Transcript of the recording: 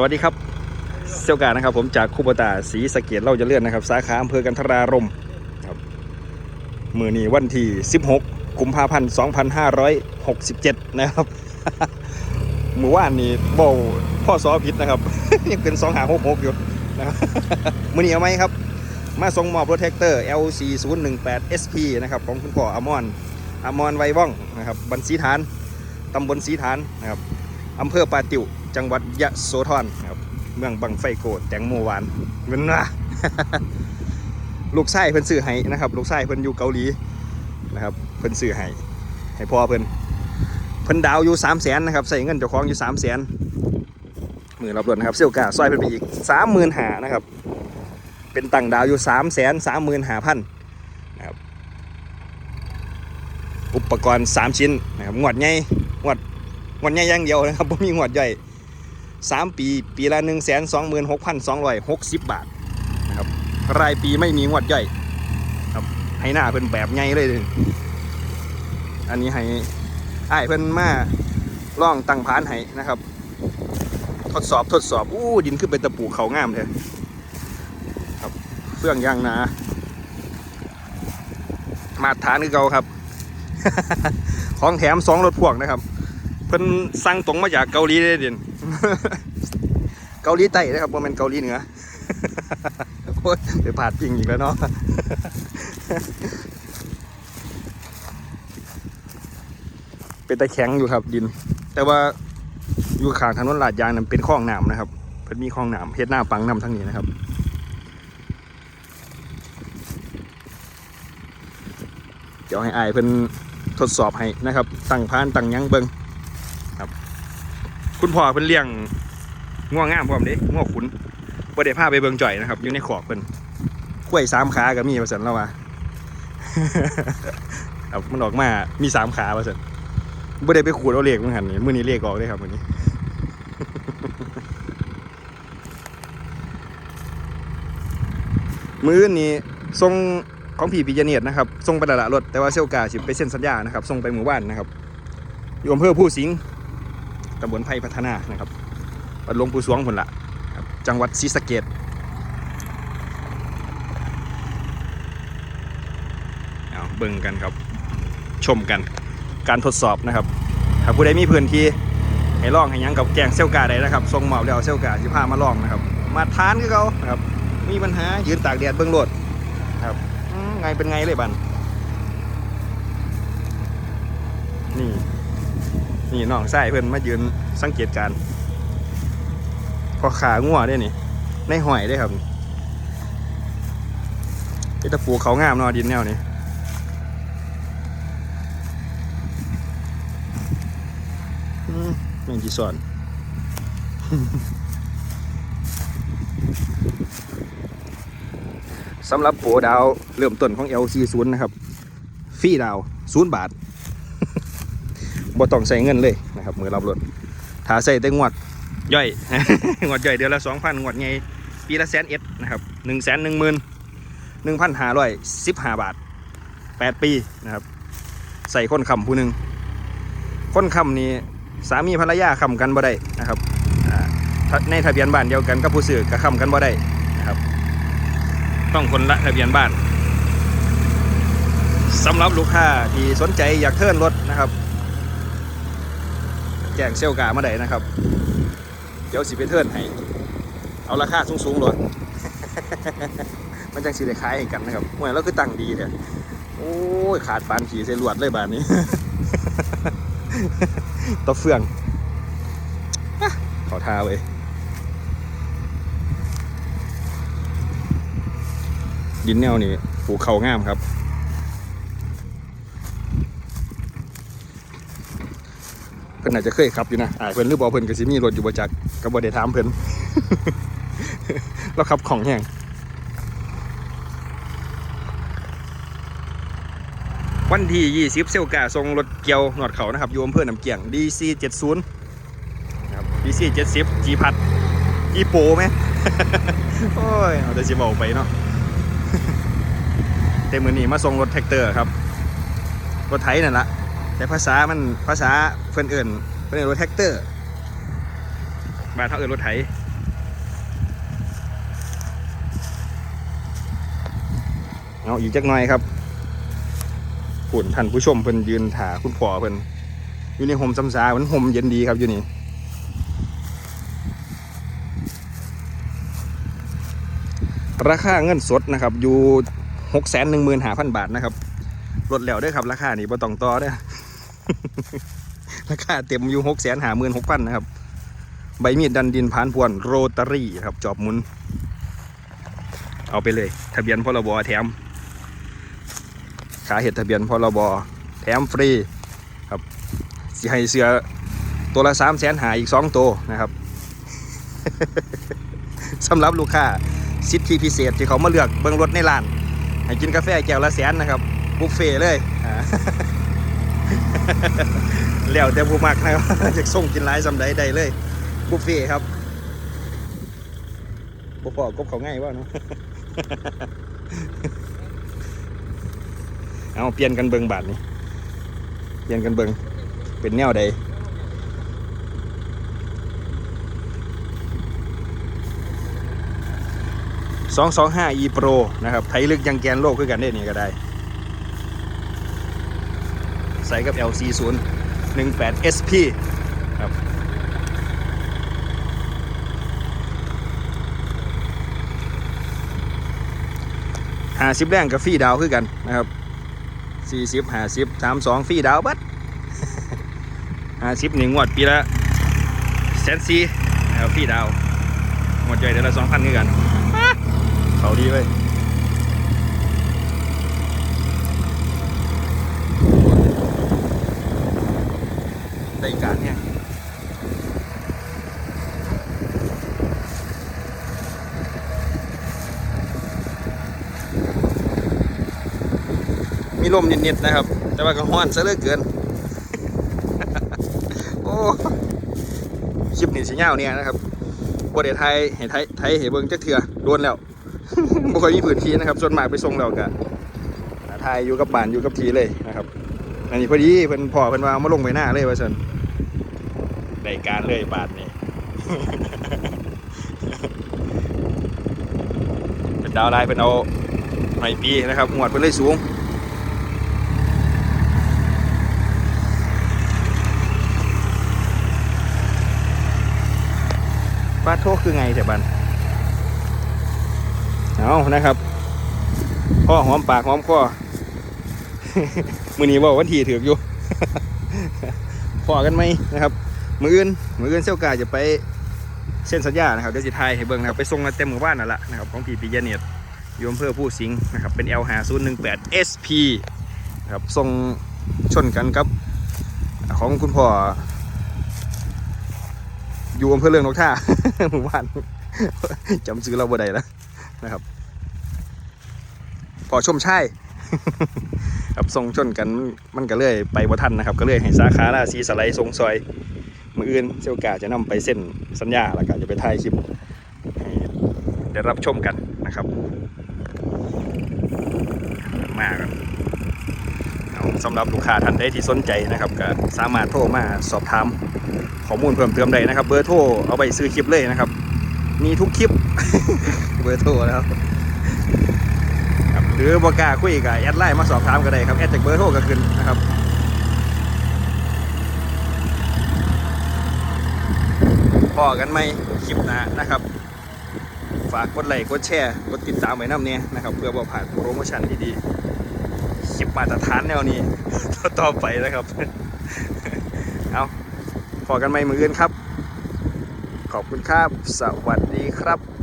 สวัสดีครับเซลกานะครับ ผมจากคูปตาสีสะเกียดเราจะเลื่อนนะครับ สาขาอำเภอกันทรารมครับมือนี้วันที่ 16กุมภาพันธ์2567 นะครับมือว่านนี้บอพ่อซอผิดนะครับยังเป็น2หา66อยู่นะครับมือนี้เอาไหมครับ มาส่งมอบรถแท็กเตอร์ LC 0 1 8 SP นะครับของคุณพ่ออมรอมรไวว่องนะครับบันสีฐานตำบลสีฐานนะครับอำเภอปาติว จังหวัดยะโสธรครับ เมืองบังไฟโกดแตงโมหวานเงินนะลูกชายเพิ่นซื้อให้นะครับ ลูกชายเพิ่นอยู่เกาหลีนะครับ เพิ่นซื้อให้ให้พ่อเพิ่นเพิ่นดาวอยู่3 0 0 0 0นนะครับใส่เงินเจ้าของอยู่3 0 0 0 0นหมือรับรถนะครับเซลกาซอยเพิ่นไปอีก30,000หานะครับ เป็นตังดาวอยู่3 3 5 0 0 0นหาพันนะครับอุปกรณ์ 3 ชิ้นนะครับงวดใหญ่งวดงวดใหญ่อย่างเดียวนะครับไม่มีงวดย่อย 3 ปี ปีละ 1 2 6 2 6 0 บาทนะครับรายปีไม่มีงวดย่อยครับให้หน้าเพิ่นแบบใหญ่เลย อันนี้ให้ไอ้เพิ่นมาล่องตั้งผานให้นะครับ ทดสอบทดสอบ อู้ดินขึ้นเป็นตะปูเขางามเลยครับเฟื่องยางนามาตรฐานคือเก่าครับ ของแถมสองรถพ่วงนะครับ เพิ่นสั่งตรงมาจากเกาหลีเลยเด่นเกาหลีใต้นะครับว่าเป็นเกาหลีเหนือโอ้ยไปผ่าดจริงอีกแล้วเนาะเป็นตะแข็งอยู่ครับดิน แต่ว่าอยู่ข้างถนนลาดยางนั้นเป็นคลองน้ำนะครับเพิ่นมีคลองน้ำเฮ็ดหน้าปังน้ำทั้งนี้นะครับเดี๋ยวให้อายเพิ่นทดสอบให้นะครับ ตั้งพานตั้งยังเบิง คุณพ่อเพิ่นเลี้ยงง่วงงามพร้อมเด้ง่วงขุนบ่ได้พาไปเบิงจ่อยนะครับ อยู่ในขอกเพิ่นกล้วยสามขาก็มีว่าซั่นแล้วว่าครับมันออกมามีสามขาว่าซั่นบ่ได้ไปขูดเอาเลขมันหันนี่มื้อนี้เลขออกเลยครับมื้อนี้มื้อนี้ส่งของผีปิยเนียดนะครับส่งไปละละรถแต่ว่าเซลกาสิไปเซ็นสัญญานะครับส่งไปหมู่บ้านนะครับอยู่อำเภอผู้สิงห์ ตำบลไผ่พัฒนานะครับวัดหลวงปู่สวงผลละจังหวัดศรีสะเกดเอาเบิ่งกันครับ ชมกันการทดสอบนะครับถ้าผู้ใดมีพื้นที่ให้ลองให้ยังกับแกงเซลกาได้นะครับส่งเหมาแล้วเซลกาสิพามาลองนะครับ มาทานคือเขาครับ มีปัญหายืนตากแดดเบิ่งโลดครับไงเป็นไงเลยบันนี่ นี่น้องไส้เพื่อนมายืนสังเกตการพอขางัวได้นี่ ในหอยได้ครับเป็นตะปูเขางามนอดินแนวนี้อืมแม่งจีสอนสำหรับโปรดาวเริ่มต้นของ LC0 นะครับ ฟรีดาวศูนบาท บ่ต้องใส่เงินเลยนะครับมือรับรถถ้าใส่แต่งวดย่อยงวดย่อยเดือนละ2,000งวดไงปีละแสนเอ็ดนะครับ1 1 1 0 0 0 1,515บาท8ปีนะครับ ใส่คนคำผู้หนึ่งคนคำนี้สามีภรรยาคำกันบ่ได้นะครับถ้าในทะเบียนบ้านเดียวกันกับผู้ซื้อก็คำกันบ่ได้นะครับ ต้องคนละทะเบียนบ้านสำหรับลูกค้าที่สนใจอยากเทิร์นรถนะครับ แจ้งเซลกามาได้นะครับ เดี๋ยวสิไปเทิร์นให้ เอาราคาสูงๆรถมันจังสิได้ขายให้กันนะครับหวยเราคือตังดีเนี่ยโอ้ยขาดปานขี่ใส่ลวดเลยบานนี้ตะเฟืองขอทาเว้ยดินแนวนี้ปลูกเขางามครับ เพิ่นอาจจะเคยขับอยู่นะอ่าเพิ่นหรือบอกเพิ่นก็สิมีรถอยู่บ่จักก็บ่ได้ถามเพิ่นแล้วขับของแห้งวันที่ 20 เซลกาส่งรถเกี่ยวหนวดเขานะครับอยู่อำเภอหนำเกียง DC 70นะครับ DC 70จีพัดจีโปไหม โอ้ย เอาแต่สิบอกไปเนาะเต็มมือนี้มาส่งรถแท็กเตอร์ครับ รถไถนั่นละ แต่ภาษามันภาษาเพื่อนอื่นเพื่อนอื่นรถแท็กเตอร์บาทเท่าอื่นรถไถเอาอีกจักหน่อยครับขุนท่านผู้ชมเพิ่นยืนถาคุณพ่อเพิ่นอยู่ในห่มซ้ำซาเหมือนห่มเย็นดีครับอยู่นี่ราคาเงินสดนะครับอยู่หกแสนหนึ่งหมื่นห้าพันบาทนะครับลดแล้วด้วยครับ ราคานี่บ่ต้องต่อเนี่ย ราคาเต็มอยู่หกแสนห้าหมื่นหกพันนะครับ ใบมีดดันดินผ่านพวนโรตารี่ครับ จอบหมุน เอาไปเลย ทะเบียนพรบแถม ขาเห็ดทะเบียนพรบแถมฟรีครับสิให้เสือตัวละสามแสนหาอีกสองตัวนะครับสำหรับลูกค้าสิทธิพิเศษที่เขามาเลือกเบิ้งรถในร้าน ให้กินกาแฟแก้วละแสนนะครับ บุฟเฟ่เลยอ่า แล้วแต่ผู้มักนะครับจะส่งกินหลายสำใดได้เลยบุฟเฟ่ครับบุฟเฟ่กบเขาง่ายว่าเนาะเอาเปลี่ยนกันเบิงบาทนี้เปลี่ยนกันเบิงเป็นแนวใดสองสองห้า e pro นะครับไทยลึกยังแกนโลกคือกันได้นี่ก็ได้ ใส่กับ LC 0 18 SP ครับห้าสิบแรงกับฟรีดาวคือกันนะครับสี่สิบห้าสิบสามสองฟรีดาวบัดห้าสิบหนึ่งงวดปีละแสนสี่นะครับฟรีดาวงวดใหญ่เดือนละสองพันคือกันเขาดีเว้ย ได้การเนี่ยมีลมนิดๆนะครับ แต่ว่าก็ฮ้อนซะเหลือเกิน โอ้คลิปนี้สิยาเนี่ยนะครับบ่ได้ไทยให้ไทยไทยให้เบิ่งจักเทื่อโดนแล้วบ่ค่อยมีพื้นที่นะครับส่วนมากไปส่งแล้วก็ไทยอยู่กับบ้านอยู่กับทีเลยนะครับ อันนี้พอดีเพิ่นพ่อเพิ่นว่าเอามาลงไปหน้าเลยว่าซั่นได้การเลยบาทนี้เป็นดาวไลน์เพิ่นเอาไม้ปีนะครับหมวดเพิ่นเลยสูงปาโทคือไงแต่บันเอานะครับพ่อหอมปากหอมคอ มือนี้บอกวันทีถือกอยู่ พอกันไหมนะครับ มืออื่น มืออื่นเซี่ยวกาจะไปเส้นสัญญานะครับเดี๋ยวสิทายให้เบิ่งนะครับไปส่งเต็มหมู่บ้านนั่นแหละนะครับของพี่ปิยเนียดอยู่อำเภอผู้สิงนะครับเป็น L 5 0 1 8 SP นะครับส่งชนกันกับ ของคุณพ่ออยู่อำเภอเรืองนกท่าหมู่บ้านจำซื้อเราบ่ได้แล้วนะครับพอชมใชาย ครับส่งชนกันมันก็เลยไปบ่ทันนะครับ ก็เลยให้สาขาราศีสไลด์ส่งซอยมืออื่นเซียวกาจะนำไปเส้นสัญญาแล้วก็จะไปถ่ายคลิปได้รับชมกันนะครับ มากันสำหรับลูกค้าท่านใดที่สนใจนะครับก็สามารถโทรมาสอบถามข้อมูลเพิ่มเติมได้นะครับ เบอร์โทรเอาไปซื้อคลิปเลยนะครับ มีทุกคลิป เบอร์โทรนะครับ หรือบอกาคุยกับแอดไลน์มาสอบถามก็ได้ครับ แอดจากเบอร์โทรก็ขึ้นนะครับพอกันไหมคลิปหน้านะครับ ฝากกดไลค์กดแชร์กดติดตามไว้น้ำเนี่ยนะครับ เพื่อบ่ผ่านโปรโมชั่นดีๆคลิปมาตรฐานแนวนี้ต่อไปนะครับ เอาพอกันไหมมืออื่นครับ ขอบคุณครับ สวัสดีครับ